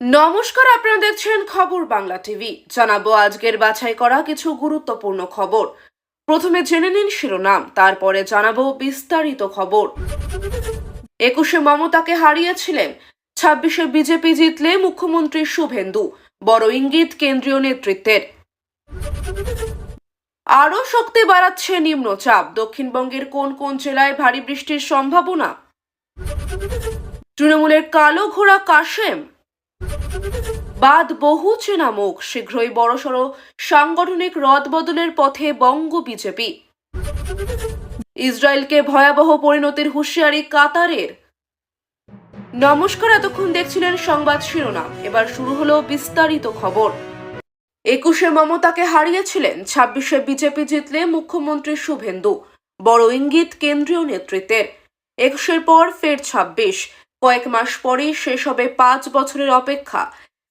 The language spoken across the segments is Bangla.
নমস্কার, আপনারা দেখছেন খবর বাংলা টিভি। জানাব আজকের বাছাই করা কিছু গুরুত্বপূর্ণ খবর। প্রথমে জেনে নিন শিরোনাম, তারপরে জানাব বিস্তারিত খবর। একুশে মমতাকে হারিয়েছিলেন। ছাব্বিশে বিজেপি জিতলে মুখ্যমন্ত্রী শুভেন্দু, বড় ইঙ্গিত কেন্দ্রীয় নেতৃত্বের। আরও শক্তি বাড়াচ্ছে নিম্নচাপ, দক্ষিণবঙ্গের কোন কোন জেলায় ভারী বৃষ্টির সম্ভাবনা? তৃণমূলের কালো ঘোড়া কাশেম বাদ বহু চেনা মুখ, শীঘ্রই বড়সড় সাংগঠনিক রদবদলের পথে বঙ্গ বিজেপি। ইসরায়েলকে ভয়াবহ পরিণতির হুঁশিয়ারি কাতারের। নমস্কার, এতক্ষণ দেখছিলেন সংবাদ শিরোনাম। এবার শুরু হলো বিস্তারিত খবর। একুশে মমতাকে হারিয়েছিলেন, ছাব্বিশে বিজেপি জিতলে মুখ্যমন্ত্রী শুভেন্দু, বড় ইঙ্গিত কেন্দ্রীয় নেতৃত্বের। একুশের পর ফের ছাব্বিশ কয়েক মাস পরেই শেষ হবে পাঁচ বছরের অপেক্ষা।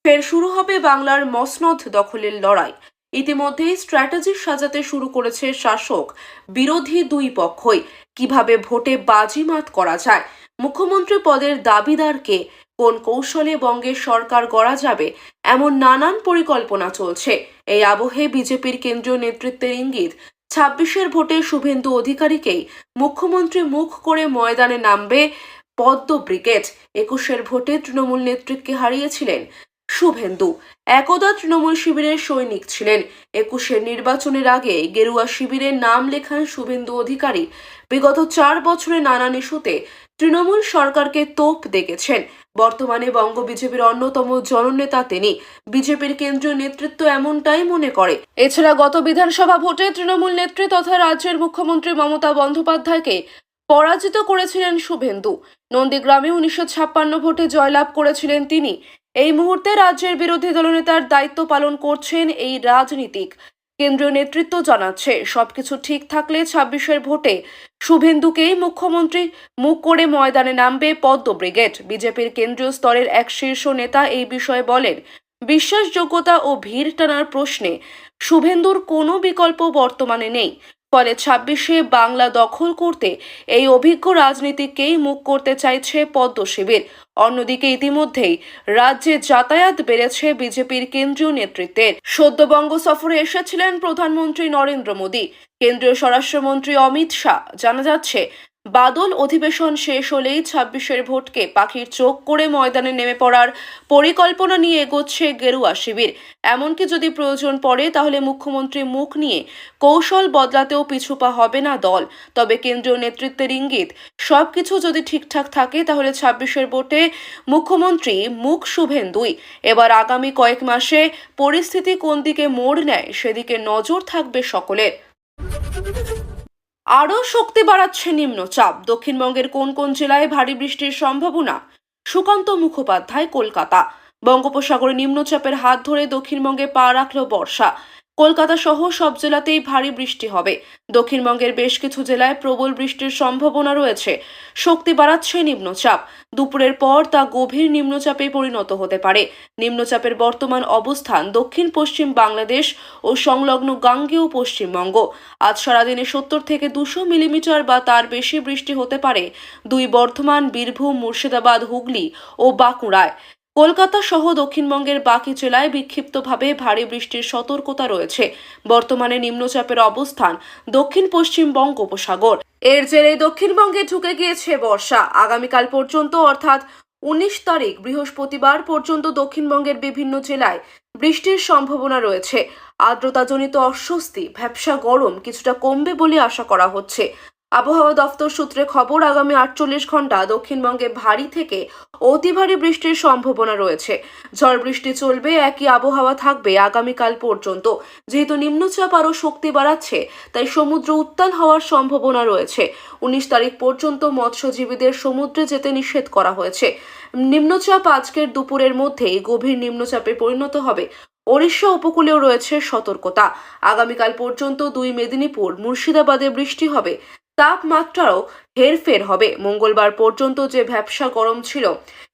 ফের শুরু হবে বাংলার মসনদ দখলের লড়াই। ইতিমধ্যেই স্ট্র্যাটেজি সাজাতে শুরু করেছে শাসক, বিরোধী দুই পক্ষই। কীভাবে ভোটে বাজিমাত করা যায়? মুখ্যমন্ত্রী পদের দাবিদারকে কোন কৌশলে বঙ্গের সরকার গড়া যাবে? এমন নানান পরিকল্পনা চলছে। এই আবহে বিজেপির কেন্দ্রীয় নেতৃত্বের ইঙ্গিত, ছাব্বিশের ভোটে শুভেন্দু অধিকারীকেই মুখ্যমন্ত্রী মুখ করে ময়দানে নামবে পদ্ম ব্রিগেড একুশের ভোটে তৃণমূল নেতৃত্বকে হারিয়েছিলেন শুভেন্দু। একদা তৃণমূল শিবিরের সৈনিক ছিলেন। একুশের নির্বাচনের আগে গেরুয়া শিবিরের নাম লেখান শুভেন্দু অধিকারী। বিগত চার বছরে নানান ইস্যুতে তৃণমূল সরকারকে তোপ দেখেছেন। বর্তমানে বঙ্গ বিজেপির অন্যতম জননেতা তিনি। বিজেপির কেন্দ্রীয় নেতৃত্ব এমনটাই মনে করে। এছাড়া গত বিধানসভা ভোটে তৃণমূল নেত্রী তথা রাজ্যের মুখ্যমন্ত্রী মমতা বন্দ্যোপাধ্যায়কে পরাজিত করেছিলেন শুভেন্দু। নন্দীগ্রামে উনিশশো ছাপ্পান্ন ভোটে জয়লাভ করেছিলেন তিনি। এই মুহূর্তে রাজ্যের বিরোধী দলনেতার দায়িত্ব পালন করছেন এই রাজনীতিক। কেন্দ্রীয় নেতৃত্ব জানাচ্ছে, সবকিছু ঠিক থাকলে ছাব্বিশের ভোটে শুভেন্দুকেই মুখ্যমন্ত্রী মুখ করে ময়দানে নামবে পদ্ম ব্রিগেড। বিজেপির কেন্দ্রীয় স্তরের এক শীর্ষ নেতা এই বিষয়ে বলেন, বিশ্বাসযোগ্যতা ও ভিড় টানার প্রশ্নে শুভেন্দুর কোনো বিকল্প বর্তমানে নেই। ফলে ছাব্বিশে বাংলা দখল করতে এই অভিজ্ঞ রাজনীতিকেই মুখ করতে চাইছে পদ্ম শিবির। অন্যদিকে ইতিমধ্যেই রাজ্যে যাতায়াত বেড়েছে বিজেপির কেন্দ্রীয় নেতৃত্বের। সদ্যবঙ্গ সফরে এসেছিলেন প্রধানমন্ত্রী নরেন্দ্র মোদী। কেন্দ্রীয় স্বরাষ্ট্রমন্ত্রী অমিত শাহ। জানা যাচ্ছে বাদল অধিবেশন শেষ হলেই ছাব্বিশের ভোটকে পাখির চোখ করে ময়দানে নেমে পড়ার পরিকল্পনা নিয়ে এগোচ্ছে গেরুয়া শিবির। এমনকি যদি প্রয়োজন পড়ে, তাহলে মুখ্যমন্ত্রী মুখ নিয়ে কৌশল বদলাতেও পিছুপা হবে না দল। তবে কেন্দ্রীয় নেতৃত্বের ইঙ্গিত, সবকিছু যদি ঠিকঠাক থাকে, তাহলে ছাব্বিশের ভোটে মুখ্যমন্ত্রী মুখ শুভেন্দুই এবার আগামী কয়েক মাসে পরিস্থিতি কোন দিকে মোড় নেয়, সেদিকে নজর থাকবে সকলের। আরও শক্তি বাড়াচ্ছে নিম্নচাপ দক্ষিণবঙ্গের কোন কোন জেলায় ভারী বৃষ্টির সম্ভাবনা? সুকান্ত মুখোপাধ্যায়, কলকাতা। বঙ্গোপসাগরে নিম্নচাপের হাত ধরে দক্ষিণবঙ্গে পা রাখল বর্ষা। কলকাতা সহ সব জেলাতেই ভারী বৃষ্টি হবে। দক্ষিণবঙ্গের বেশ কিছু জেলায় প্রবল বৃষ্টির সম্ভাবনা রয়েছে। শক্তি বাড়াচ্ছে নিম্নচাপ। দুপুরের পর তা গভীর নিম্নচাপে পরিণত হতে পারে। নিম্নচাপের বর্তমান অবস্থান দক্ষিণ পশ্চিম বাংলাদেশ ও সংলগ্ন গাঙ্গেয় পশ্চিমবঙ্গ। আজ সারাদিনে সত্তর থেকে দুশো মিলিমিটার বা তার বেশি বৃষ্টি হতে পারে দুই বর্ধমান, বীরভূম, মুর্শিদাবাদ, হুগলি ও বাঁকুড়ায়। কলকাতা সহ দক্ষিণবঙ্গের বাকি জেলায় বিক্ষিপ্তভাবে ভারী বৃষ্টির সতর্কতা রয়েছে। বর্তমানে নিম্নচাপের অবস্থান দক্ষিণ পশ্চিম বঙ্গোপসাগর। এর জেরে দক্ষিণবঙ্গে ঢুকে গিয়েছে বর্ষা। আগামীকাল পর্যন্ত, অর্থাৎ উনিশ তারিখ বৃহস্পতিবার পর্যন্ত দক্ষিণবঙ্গের বিভিন্ন জেলায় বৃষ্টির সম্ভাবনা রয়েছে। আর্দ্রতাজনিত অস্বস্তি, ভ্যাবসা গরম কিছুটা কমবে বলে আশা করা হচ্ছে। আবহাওয়া দফতর সূত্রে খবর, আগামী আটচল্লিশ ঘণ্টা দক্ষিণবঙ্গে ভারী থেকে অতি ভারী বৃষ্টির সম্ভাবনা রয়েছে। ঝড় বৃষ্টি চলবে, একই আবহাওয়া থাকবে আগামীকাল পর্যন্ত। যেহেতু নিম্নচাপ আরও শক্তি বাড়াচ্ছে, তাই সমুদ্র উত্তাল হওয়ার সম্ভাবনা রয়েছে। উনিশ তারিখ পর্যন্ত মৎস্যজীবীদের সমুদ্রে যেতে নিষেধ করা হয়েছে। নিম্নচাপ আজকের দুপুরের মধ্যেই গভীর নিম্নচাপে পরিণত হবে। ওড়িশা উপকূলেও রয়েছে সতর্কতা। আগামীকাল পর্যন্ত দুই মেদিনীপুর, মুর্শিদাবাদে বৃষ্টি হবে। তাপমাত্রাও হেরফের হবে। মঙ্গলবার পর্যন্ত যে ব্যবসা গরম ছিল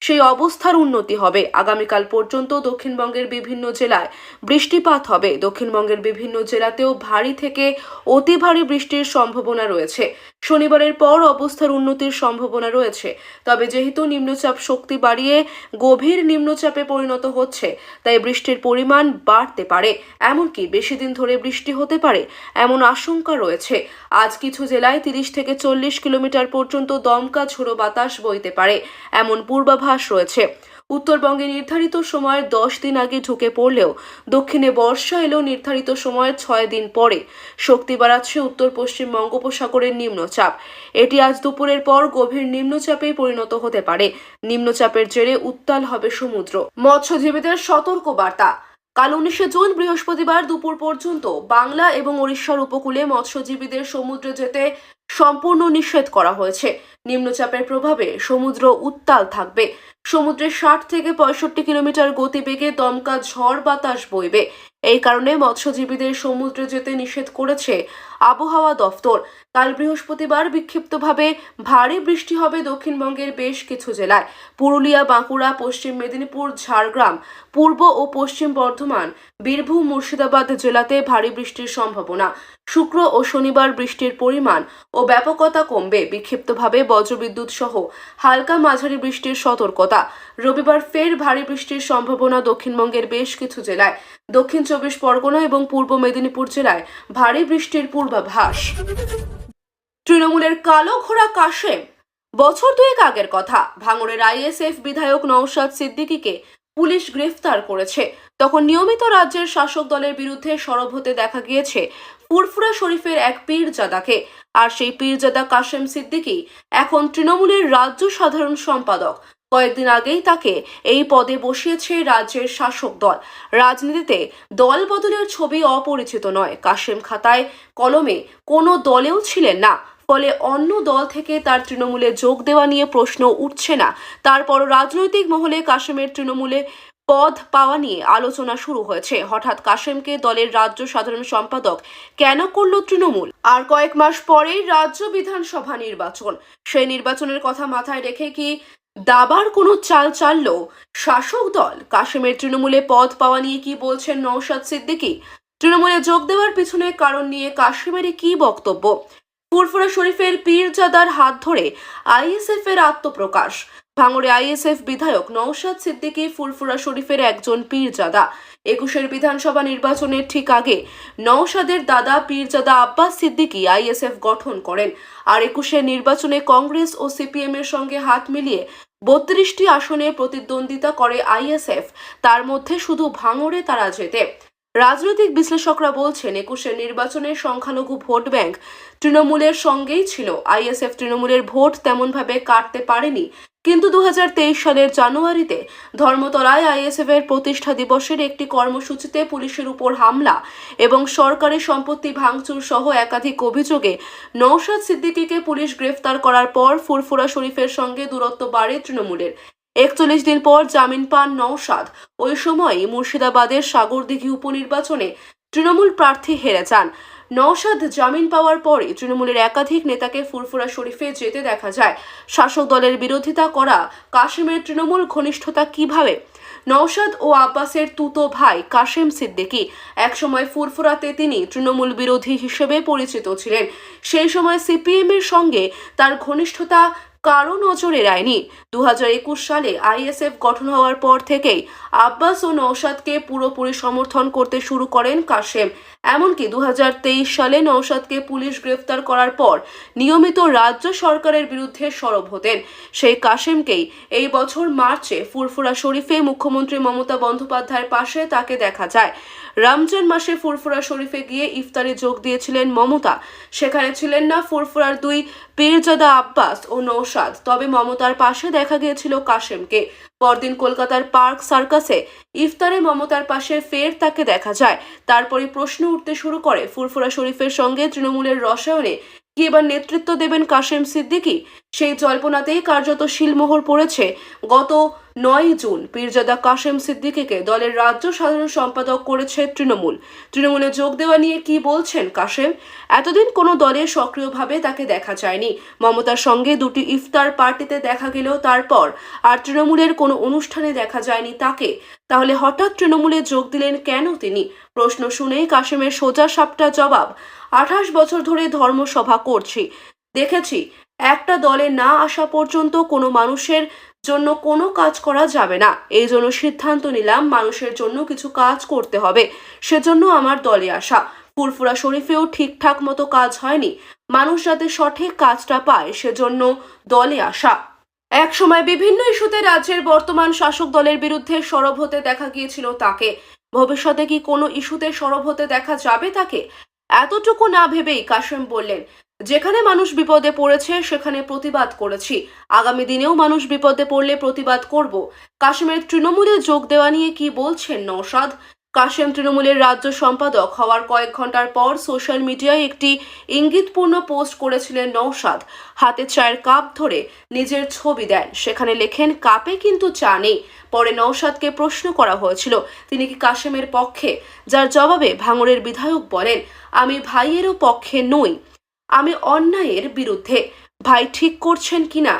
সেই অবস্থার উন্নতি হবে। আগামীকাল পর্যন্ত দক্ষিণবঙ্গের বিভিন্ন জেলায় বৃষ্টিপাত হবে। দক্ষিণবঙ্গের বিভিন্ন জেলাতেও ভারী থেকে অতি ভারী বৃষ্টির সম্ভাবনা রয়েছে। শনিবারের পর অবস্থার উন্নতির সম্ভাবনা রয়েছে। তবে যেহেতু নিম্নচাপ শক্তি বাড়িয়ে গভীর নিম্নচাপে পরিণত হচ্ছে, তাই বৃষ্টির পরিমাণ বাড়তে পারে। এমনকি বেশি দিন ধরে বৃষ্টি হতে পারে এমন আশঙ্কা রয়েছে। আজ কিছু জেলায় তিরিশ থেকে চল্লিশ কিলোমিটার পর্যন্ত দমকা ঝোড়ো বাতাস বইতে পারে। এমন পূর্বাভাস রয়েছে। উত্তরবঙ্গে নির্ধারিত সময়ের দশ দিন আগে ঢুকে পড়লেও দক্ষিণে বর্ষা এলেও নির্ধারিত সময়ের ছয় দিন পরে। শক্তি বাড়াচ্ছে উত্তর পশ্চিম বঙ্গোপসাগরের নিম্নচাপ। এটি আজ দুপুরের পর গভীর নিম্নচাপে পরিণত হতে পারে। নিম্নচাপের জেরে উত্তাল হবে সমুদ্র। মৎস্যজীবীদের সতর্ক বার্তা। কাল উনিশে জুন বৃহস্পতিবার দুপুর পর্যন্ত বাংলা এবং ওড়িশার উপকূলে মৎস্যজীবীদের সমুদ্রে যেতে সম্পূর্ণ নিষেধ করা হয়েছে। নিম্নচাপের প্রভাবে সমুদ্র উত্তাল থাকবে। সমুদ্রে ষাট থেকে পঁয়ষট্টি কিলোমিটার গতিবেগে দমকা ঝড় বাতাস বইবে। এই কারণে মৎস্যজীবীদের সমুদ্রে যেতে নিষেধ করেছে আবহাওয়া দফতর। কাল বৃহস্পতিবার বিক্ষিপ্তভাবে ভারী বৃষ্টি হবে দক্ষিণবঙ্গের বেশ কিছু জেলায়। পুরুলিয়া, বাঁকুড়া, পশ্চিম মেদিনীপুর, ঝাড়গ্রাম, পূর্ব ও পশ্চিম বর্ধমান, বীরভূম, মুর্শিদাবাদ জেলাতে ভারী বৃষ্টির সম্ভাবনা। শুক্র ও শনিবার বৃষ্টির পরিমাণ ও ব্যাপকতা কমবে বিক্ষিপ্তভাবে বজ্রবিদ্যুৎ সহ হালকা মাঝারি বৃষ্টির সতর্কতা। রবিবার ফের ভারী বৃষ্টির সম্ভাবনা দক্ষিণবঙ্গের বেশ কিছু জেলায়। দক্ষিণ চব্বিশ পরগনা এবং পূর্ব মেদিনীপুর জেলায় ভারী বৃষ্টির পূর্বাভাস। তৃণমূলের কালো ঘোড়া কাশেম বছর দুয়েক আগের কথা। ভাঙড়ের আইএসএফ বিধায়ক নওশাদ সিদ্দিকীকে পুলিশ গ্রেফতার করেছে। তখন নিয়মিত রাজ্যের শাসক দলের বিরুদ্ধে সরব হতে দেখা গিয়েছে ফুরফুরা শরীফের এক পীরজাদাকে। আর সেই পীরজাদা কাশেম সিদ্দিকী এখন তৃণমূলের রাজ্য সাধারণ সম্পাদক। কয়েকদিন আগেই তাকে এই পদে বসিয়েছে রাজ্যের শাসক দল। রাজনীতিতে দল বদলের ছবি অপরিচিত নয়। কাশেম খাতায় কলমে কোনো দলেও ছিলেন না। ফলে অন্য দল থেকে তার তৃণমূলে যোগ দেওয়া নিয়ে প্রশ্ন উঠছে না। তারপর রাজনৈতিক মহলে কাশেমের তৃণমূলে পদ পাওয়া নিয়ে আলোচনা শুরু হয়েছে। হঠাৎ কাশেমকে দলের রাজ্য সাধারণ সম্পাদক কেন করল তৃণমূল? আর কয়েক মাস পরেই রাজ্য বিধানসভা নির্বাচন। সেই নির্বাচনের কথা মাথায় রেখে কি দাবার কোনো চাল চাললো? শাসক দল? কাশেমের তৃণমূলে পদ পাওয়া নিয়ে কি বলছেন নওশাদ সিদ্দিকি? তৃণমূলে যোগ দেওয়ার পিছনে কারণ নিয়ে কাশ্মীরে কি বক্তব্য? ফুরফুরা শরীফের পীরজাদার হাত ধরে আইএসএফ এর আত্মপ্রকাশ। ভাঙড়ে আইএসএফ বিধায়ক নওশাদ সিদ্দিকী ফুরফুরা শরীফের একজন পীরজাদা। একুশের বিধানসভা নির্বাচনের ঠিক আগে নওশাদের দাদা পীরজাদা আব্বাস সিদ্দিকী আইএসএফ গঠন করেন। আর একুশের নির্বাচনে কংগ্রেস ও সিপিএম এর সঙ্গে হাত মিলিয়ে বত্রিশটি আসনে প্রতিদ্বন্দ্বিতা করে আইএসএফ। তার মধ্যে শুধু ভাঙড়ে তারা জেতে। রাজনৈতিক বিশ্লেষকরা বলছেন একুশের নির্বাচনে সংখ্যালঘু ভোট ব্যাংক তৃণমূলের সঙ্গেই ছিল। আইএসএফ তৃণমূলের ভোট তেমনভাবে কাটতে পারেনি। কিন্তু দুহাজার তেইশ সালের জানুয়ারিতে ধর্মতলায় আইএসএফ এর প্রতিষ্ঠা দিবসের একটি কর্মসূচিতে পুলিশের উপর হামলা এবং সরকারি সম্পত্তি ভাঙচুর সহ একাধিক অভিযোগে নৌশাদ সিদ্দিকীকে পুলিশ গ্রেফতার করার পর ফুরফুরা শরীফের সঙ্গে দূরত্ব বাড়ে তৃণমূলের। একচল্লিশ দিন পর জামিন পান নৌশাদ ওই সময়ই মুর্শিদাবাদের সাগরদিঘি উপনির্বাচনে তৃণমূল প্রার্থী হেরে যান। নওশাদ জামিন পাওয়ার পরে তৃণমূলের একাধিক নেতাকে ফুরফুরা শরীফে যেতে দেখা যায়। শাসক দলের বিরোধিতা করা কাশেমের তৃণমূল ঘনিষ্ঠতা কীভাবে? নওশাদ ও আব্বাসের তুতো ভাই কাশেম সিদ্দিকী একসময় ফুরফুরাতে তিনি তৃণমূল বিরোধী হিসেবে পরিচিত ছিলেন। সেই সময় সিপিএম এর সঙ্গে তার ঘনিষ্ঠতা কারও নজরে এড়ায়নি দু একুশ সালে আইএসএফ গঠন হওয়ার পর থেকেই আব্বাস ও নৌসাদকে পুরোপুরি সমর্থন করতে শুরু করেন কাশেম। এমনকি দু হাজার তেইশ সালে নৌসাদকে পুলিশ গ্রেফতার করার পর নিয়মিত রাজ্য সরকারের বিরুদ্ধে সরব হতেন। সেই কাশেমকেই এই বছর মার্চে ফুরফুরা শরীফে মুখ্যমন্ত্রী মমতা বন্দ্যোপাধ্যায়ের পাশে তাকে দেখা যায়। রমজান মাসে ফুরফুরা শরীফে গিয়ে ইফতারে যোগ দিয়েছিলেন মমতা। সেখানে ছিলেন না ফুরফুরার দুই পীরজাদা আব্বাস ও নৌসাদ তবে মমতার পাশে দেখা গিয়েছিল কাশেমকে পরদিন কলকাতার পার্ক সার্কাসে ইফতারে মমতার পাশে ফের তাকে দেখা যায়। তারপরে প্রশ্ন উঠতে শুরু করে ফুরফুরা শরীফের সঙ্গে তৃণমূলের রসায়নে কি এবার নেতৃত্ব দেবেন কাশেম সিদ্দিকি? সেই জল্পনাতেই কার্যত শিলমোহর পড়েছে, গত নয় জুন পীরজাদা কাশেম সিদ্দিকীকে দলের রাজ্য সাধারণ সম্পাদক করেছে তৃণমূল। তৃণমূলে যোগ দেওয়া নিয়ে কি বলছেন কাশেম? এতদিন কোনো দলে সক্রিয়ভাবে তাকে দেখা যায়নি। মমতার সঙ্গে দুটি ইফতার পার্টিতে দেখা গেলেও তারপর আর তৃণমূলের কোনো অনুষ্ঠানে দেখা যায়নি তাকে। তাহলে হঠাৎ তৃণমূলে যোগ দিলেন কেন তিনি? প্রশ্ন শুনেই কাশেমের সোজা সাপটা জবাব, আঠাশ বছর ধরে ধর্মসভা করছি, দেখেছি, একটা দলে না আসা পর্যন্ত কোনো মানুষের জন্য কোনো কাজ করা যাবে না। এই জন্য সিদ্ধান্ত নিলাম মানুষের জন্য কিছু কাজ করতে হবে। সেজন্য আমার দলে আসা। ফুরফুরা শরীফেও ঠিকঠাক মতো কাজ হয়নি। মানুষ যাতে সঠিক কাজটা পায়, সেজন্য দলে আসা। এক সময় বিভিন্ন ইস্যুতে রাজ্যের বর্তমান শাসক দলের বিরুদ্ধে সরব হতে দেখা গিয়েছিল তাকে। ভবিষ্যতে কি কোনো ইস্যুতে সরব হতে দেখা যাবে তাকে? এতটুকু না ভেবেই কাশেম বললেন যেখানে মানুষ বিপদে পড়েছে, সেখানে প্রতিবাদ করেছি। আগামী দিনেও মানুষ বিপদে পড়লে প্রতিবাদ করব। কাশেমের তৃণমূলে যোগ দেওয়া নিয়ে কি বলছেন নৌসাদ কাশেম তৃণমূলের রাজ্য সম্পাদক হওয়ার কয়েক ঘণ্টার পর সোশ্যাল মিডিয়ায় একটি ইঙ্গিতপূর্ণ পোস্ট করেছিলেন নৌসাদ হাতে চায়ের কাপ ধরে নিজের ছবি দেন। সেখানে লেখেন, কাপে কিন্তু চা নেই। পরে নৌসাদকে প্রশ্ন করা হয়েছিল, তিনি কি কাশেমের পক্ষে? যার জবাবে ভাঙড়ের বিধায়ক বলেন, আমি ভাইয়েরও পক্ষে নই। আমি অন্যায়ের বিরুদ্ধে। ভাই ঠিক করছেন কিনা?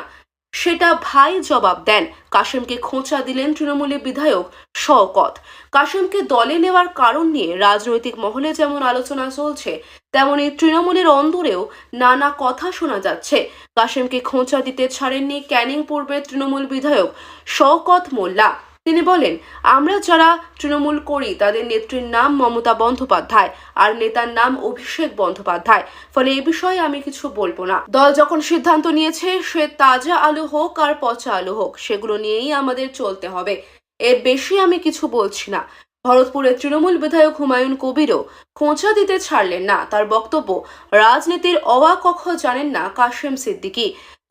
সেটা ভাই জবাব দেন। কাশেমকে খোঁচা দিলেন তৃণমূলের বিধায়ক শওকত। কাশেমকে দলে নেওয়ার কারণ নিয়ে রাজনৈতিক মহলে যেমন আলোচনা চলছে, তেমনি তৃণমূলের অন্দরেও নানা কথা শোনা যাচ্ছে। কাশেমকে খোঁচা দিতে ছাড়েননি ক্যানিং পূর্বের তৃণমূল বিধায়ক শওকত মোল্লা। তিনি বলেন আমরা যারা তৃণমূল করি, তাদের নেত্রীর নাম মমতা বন্দ্যোপাধ্যায় আর নেতার নাম অভিষেক বন্দ্যোপাধ্যায়। ফলে এ বিষয়ে আমি কিছু বলব না। দল যখন সিদ্ধান্ত নিয়েছে, সে তাজা আলু হোক আর পচা আলু হোক, সেগুলো নিয়েই আমাদের চলতে হবে। এর বেশি আমি কিছু বলছি না। ভরতপুরের তৃণমূল বিধায়ক হুমায়ুন কবিরও খোঁচা দিতে ছাড়লেন না। তার বক্তব্য, রাজনীতির অওয়া কখ জানেন না কাশেম সিদ্দিকী।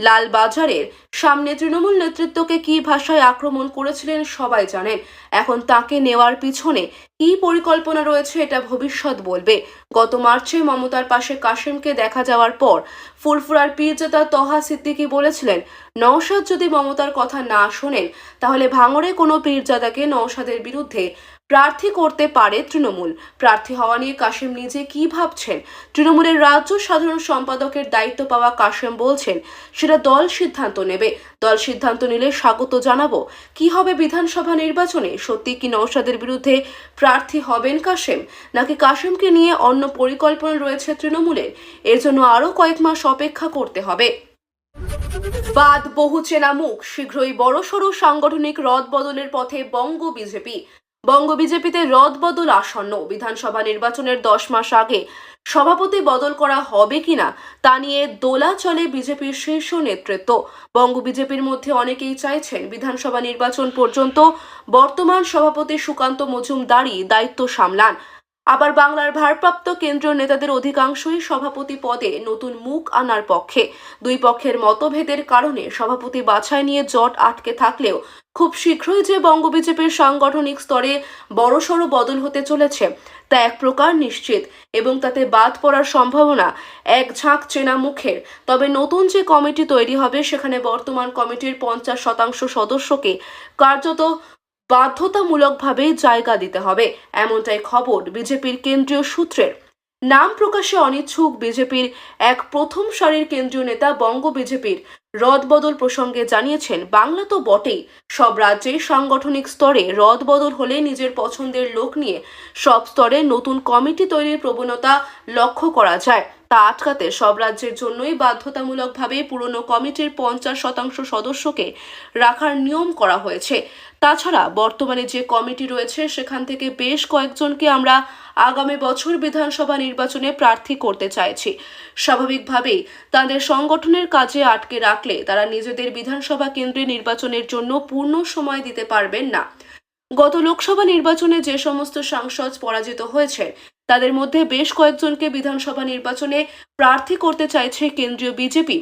লালবাজারের সামনে তৃণমূল নেতৃত্বকে কি ভাষায় আক্রমণ করেছিলেন সবাই জানেন এখন তাকে নেওয়ার পিছনে কি পরিকল্পনা রয়েছে এটা ভবিষ্যৎ বলবে। গত মার্চে মমতার পাশে কাশেমকে দেখা যাওয়ার পর ফুরফুরার পীরজাদা তহা সিদ্দিকি বলেছিলেন, নওশাদ যদি মমতার কথা না শোনেন, তাহলে ভাঙড়ে কোনো পীরজাদাকে নওশাদের বিরুদ্ধে প্রার্থী করতে পারে তৃণমূল। প্রার্থী হওয়া নিয়ে কাশেম নিজে কি ভাবছেন? তৃণমূলের রাজ্য সাধারণ সম্পাদকের দায়িত্ব পাওয়া কাশেম বলছেন, সেটা দল সিদ্ধান্ত নেবে। দল সিদ্ধান্ত নিলে স্বাগত জানাব। কি হবে বিধানসভা নির্বাচনে? সত্যি কি নৌসাদের বিরুদ্ধে প্রার্থী হবেন কাশেম? নাকি কাশেমকে নিয়ে অন্য পরিকল্পনা রয়েছে তৃণমূলের? এর জন্য আরও কয়েক মাস অপেক্ষা করতে হবে। বাদ বহু চেনা মুখ। শীঘ্রই বড়সড় সাংগঠনিক রদ বদলের পথে বঙ্গ বিজেপি। বঙ্গ বিজেপিতে রদ বদল আসন্ন বিধানসভা নির্বাচনের দশ মাস আগে সভাপতি বদল করা হবে কিনা তা নিয়ে দোলা চলে বিজেপির শীর্ষ নেতৃত্ব। বঙ্গ বিজেপির মধ্যে অনেকেই চাইছেন বিধানসভা নির্বাচন পর্যন্ত বর্তমান সভাপতি সুকান্ত মজুমদারই দায়িত্ব সামলান। আবার বাংলার ভারপ্রাপ্ত কেন্দ্রীয় নেতাদের অধিকাংশই সভাপতি পদে নতুন মুখ আনার পক্ষে। দুই পক্ষের মতভেদের কারণে সভাপতি বাছাই নিয়ে জট আটকে থাকলেও খুব শীঘ্রই যে বঙ্গ বিজেপির সাংগঠনিক স্তরে বড়সড় বদল হতে চলেছে, তা এক প্রকার নিশ্চিত এবং তাতে বাদ পড়ার সম্ভাবনা এক ঝাঁক চেনা মুখের। তবে নতুন যে কমিটি তৈরি হবে, সেখানে বর্তমান কমিটির পঞ্চাশ শতাংশ সদস্যকে কার্যত বাধ্যতামূলকভাবে জায়গা দিতে হবে, এমনটাই খবর বিজেপির কেন্দ্রীয় সূত্রের। নাম প্রকাশে অনিচ্ছুক বিজেপির এক প্রথম সারির কেন্দ্রীয় নেতা বঙ্গ বিজেপির রদবদল প্রসঙ্গে জানিয়েছেন, বাংলা তো বটেই। সব রাজ্যে সাংগঠনিক স্তরে রদবদল হলে নিজের পছন্দের লোক নিয়ে সব স্তরে নতুন কমিটি তৈরির প্রবণতা লক্ষ্য করা যায়। তা আটকাতে সব রাজ্যের জন্যই বাধ্যতামূলকভাবে পুরনো কমিটির পঞ্চাশ শতাংশ সদস্যকে রাখার নিয়ম করা হয়েছে। তাছাড়া বর্তমানে যে কমিটি রয়েছে, সেখান থেকে বেশ কয়েকজনকে আমরা আগামী বছর বিধানসভা নির্বাচনে প্রার্থী করতে চাইছি। স্বাভাবিকভাবেই তাদের সংগঠনের কাজে আটকে রাখলে তারা নিজেদের বিধানসভা কেন্দ্রে নির্বাচনের জন্য পূর্ণ সময় দিতে পারবেন না। গত লোকসভা নির্বাচনে যে সমস্ত সাংসদ পরাজিত হয়েছে তাদের মধ্যে বেশ কয়েকজনকে বিধানসভা নির্বাচনে প্রার্থী করতে চাইছে কেন্দ্রীয় বিজেপি।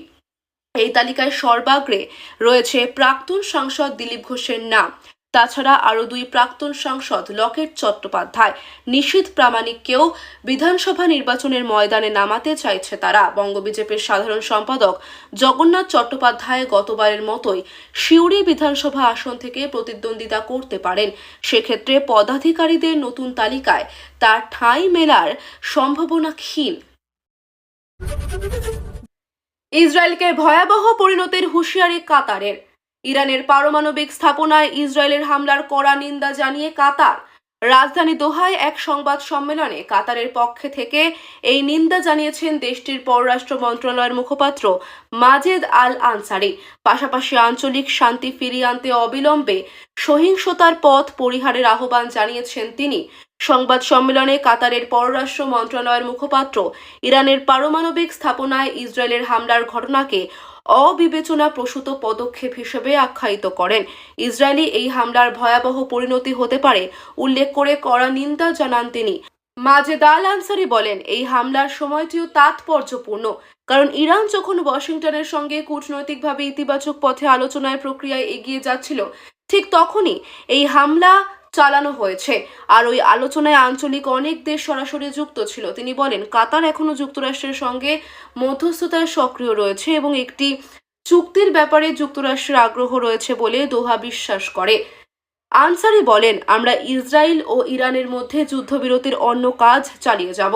এই তালিকায় সর্বাগ্রে রয়েছে প্রাক্তন সাংসদ দিলীপ ঘোষের নাম। তাছাড়া আরও দুই প্রাক্তন সাংসদ লকেট চট্টোপাধ্যায়। নিশীথ প্রামাণিককেও বিধানসভা নির্বাচনের ময়দানে নামাতে চাইছে তারা। বঙ্গ বিজেপির সাধারণ সম্পাদক জগন্নাথ চট্টোপাধ্যায় গতবারের মতোই সিউড়ি বিধানসভা আসন থেকে প্রতিদ্বন্দ্বিতা করতে পারেন। সেক্ষেত্রে পদাধিকারীদের নতুন তালিকায় তার ঠাঁই মেলার সম্ভাবনা ক্ষীণ। ইসরায়েলকে ভয়াবহ পরিণতির হুঁশিয়ারি কাতারের। ইরানের পারমাণবিক স্থাপনায় ইসরায়েলের হামলার কড়া নিন্দা জানিয়ে কাতার। রাজধানী দোহায় এক সংবাদ সম্মেলনে কাতারের পক্ষে থেকে এই নিন্দা জানিয়েছেন দেশটির পররাষ্ট্র মন্ত্রণালয়ের মুখপাত্র মাজেদ আল আনসারি পাশাপাশি আঞ্চলিক শান্তি ফিরিয়ে আনতে অবিলম্বে সহিংসতার পথ পরিহারের আহ্বান জানিয়েছেন তিনি। সংবাদ সম্মেলনে কাতারের পররাষ্ট্র মন্ত্রণালয়ের মুখপাত্র ইরানের পারমাণবিক স্থাপনায় ইসরায়েলের হামলার ঘটনাকে অবিবেচনা প্রসূত পদক্ষেপ হিসেবে আখ্যায়িত করেন। ইসরায়েলি এই হামলার ভয়াবহ পরিণতি হতে পারে, উল্লেখ করে কড়া নিন্দা জানান তিনি। মাজেদ আল আনসারি বলেন, এই হামলার সময়টিও তাৎপর্যপূর্ণ, কারণ ইরান যখন ওয়াশিংটনের সঙ্গে কূটনৈতিকভাবে ইতিবাচক পথে আলোচনায় প্রক্রিয়ায় এগিয়ে যাচ্ছিল, ঠিক তখনই এই হামলা চালানো হয়েছে। আর ওই আলোচনায় আঞ্চলিক অনেক দেশ সরাসরি যুক্ত ছিল। তিনি বলেন, কাতার এখনও যুক্তরাষ্ট্রের সঙ্গে মধ্যস্থতায় সক্রিয় রয়েছে এবং একটি চুক্তির ব্যাপারে যুক্তরাষ্ট্রের আগ্রহ রয়েছে বলে দোহা বিশ্বাস করে। আনসারি বলেন, আমরা ইসরায়েল ও ইরানের মধ্যে যুদ্ধবিরতির অন্য কাজ চালিয়ে যাব।